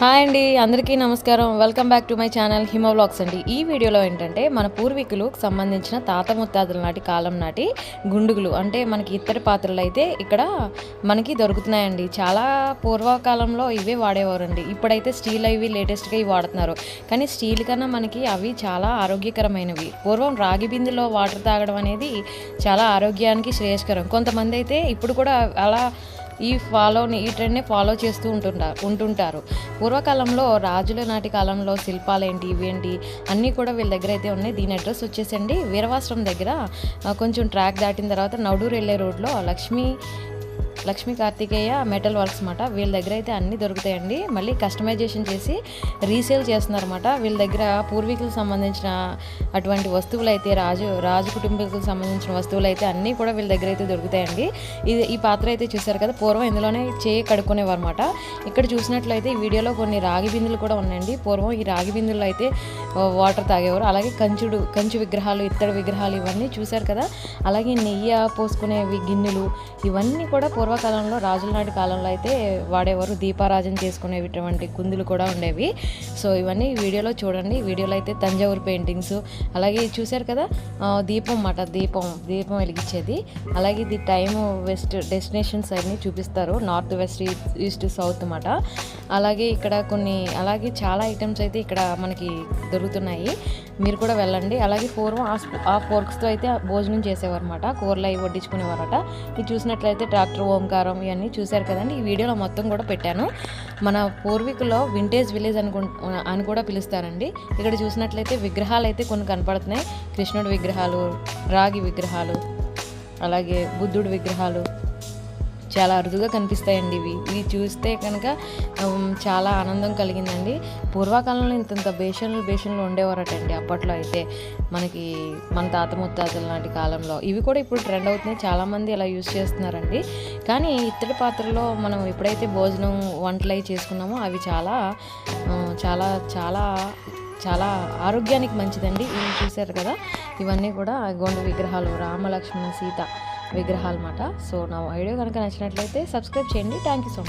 Hi అండి అందరికీ నమస్కారం. Welcome back to my channel హిమో blogs అండి. ఈ వీడియోలో ఏంటంటే మన పూర్వీకులకు సంబంధించిన తాత ముత్తాతల నాటి కాలం నాటి గుండుగులు అంటే మనకి ఇత్తడి పాత్రలు అయితే ఇక్కడ మనకి దొరుకుతున్నాయండి. చాలా పూర్వకాలంలో ఇవే వాడేవారండి. ఇప్పుడైతే స్టీల్ అవి లేటెస్ట్గా ఇవి వాడుతున్నారు. కానీ స్టీల్ కన్నా మనకి అవి చాలా ఆరోగ్యకరమైనవి. పూర్వం రాగి బిందెలో వాటర్ తాగడం అనేది చాలా ఆరోగ్యానికి శ్రేయస్కరం. కొంతమంది అయితే ఇప్పుడు కూడా అలా ఈ ఫాలోని ఈ ట్రెండ్ని ఫాలో చేస్తూ ఉంటుంటారు ఉంటుంటారు. పూర్వకాలంలో రాజుల నాటి కాలంలో శిల్పాలు ఏంటి ఇవేంటి అన్నీ కూడా వీళ్ళ దగ్గర అయితే ఉన్నాయి. దీని అడ్రస్ వచ్చేసండి. వీరవాశ్రం దగ్గర కొంచెం ట్రాక్ దాటిన తర్వాత నవడూరు వెళ్ళే రోడ్లో లక్ష్మీ లక్ష్మీ కార్తికేయ మెటల్ వర్క్స్ మాట వీళ్ళ దగ్గర అయితే అన్నీ దొరుకుతాయండి. మళ్ళీ కస్టమైజేషన్ చేసి రీసేల్ చేస్తున్నారన్నమాట. వీళ్ళ దగ్గర పూర్వీకులకు సంబంధించిన అటువంటి వస్తువులు అయితే రాజు రాజు కుటుంబీకులకు సంబంధించిన వస్తువులు అయితే అన్నీ కూడా వీళ్ళ దగ్గర అయితే దొరుకుతాయండి. ఇది ఈ పాత్ర అయితే చూసారు కదా పూర్వం ఇందులోనే చేయి కడుక్కునేవారు అనమాట ఇక్కడ చూసినట్లయితే ఈ వీడియోలో కొన్ని రాగి బిందులు కూడా ఉన్నాయండి. పూర్వం ఈ రాగి బిందులు అయితే వాటర్ తాగేవారు. అలాగే కంచుడు కంచు విగ్రహాలు ఇత్తడి విగ్రహాలు ఇవన్నీ చూశారు కదా. అలాగే నెయ్యి పోసుకునేవి గిన్నెలు ఇవన్నీ కూడా పూర్వకాలంలో రాజుల నాటి కాలంలో అయితే వాడేవారు దీపారాజన చేసుకునేటువంటి కుందులు కూడా ఉండేవి. సో ఇవన్నీ వీడియోలో చూడండి. వీడియోలో అయితే తంజావూరు పెయింటింగ్స్ అలాగే చూశారు చూసారు కదా దీపం మాట దీపం దీపం వెలిగించేది. అలాగే ఇది టైం వెస్ట్ డెస్టినేషన్స్ అన్నీ చూపిస్తారు. నార్త్ వెస్ట్ ఈస్ట్ సౌత్ అన్నమాట. అలాగే ఇక్కడ కొన్ని అలాగే చాలా ఐటమ్స్ అయితే ఇక్కడ మనకి దొరుకుతున్నాయి. మీరు కూడా వెళ్ళండి. అలాగే పూర్వం ఆ ఫోర్క్స్తో అయితే భోజనం చేసేవారు అన్నమాట కూరలు అవి వడ్డించుకునేవారట. ఇది చూసినట్లయితే ట్రాక్టర్ ఓంకారం ఇవన్నీ చూశారు కదండి. ఈ వీడియోలో మొత్తం కూడా పెట్టాను. మన పూర్వీకుల్లో వింటేజ్ విలేజ్ అనుకు అని కూడా పిలుస్తారండి. ఇక్కడ చూసినట్లయితే విగ్రహాలు అయితే కొన్ని కనపడుతున్నాయి. కృష్ణుడి విగ్రహాలు రాగి విగ్రహాలు అలాగే బుద్ధుడి విగ్రహాలు చాలా అరుదుగా కనిపిస్తాయండి ఇవి. ఇవి చూస్తే కనుక చాలా ఆనందం కలిగిందండి. పూర్వకాలంలో ఇంతంత బేషన్లు బేషన్లు ఉండేవారటండి అప్పట్లో అయితే. మనకి మన తాత ముత్తాతల నాటి కాలంలో. ఇవి కూడా ఇప్పుడు ట్రెండ్ అవుతున్నాయి. చాలామంది ఇలా యూజ్ చేస్తున్నారండి. కానీ ఇత్తడి పాత్రలో మనం ఎప్పుడైతే భోజనం వంటలు అవి చేసుకున్నామో అవి చాలా చాలా చాలా చాలా ఆరోగ్యానికి మంచిదండి. ఇవి చూశారు కదా? ఇవన్నీ కూడా గోండు విగ్రహాలు రామలక్ష్మణ సీత విగ్రహాలు అన్నమాట సో నా వీడియో కనుక నచ్చినట్లయితే సబ్స్క్రైబ్ చేయండి. Thank you so much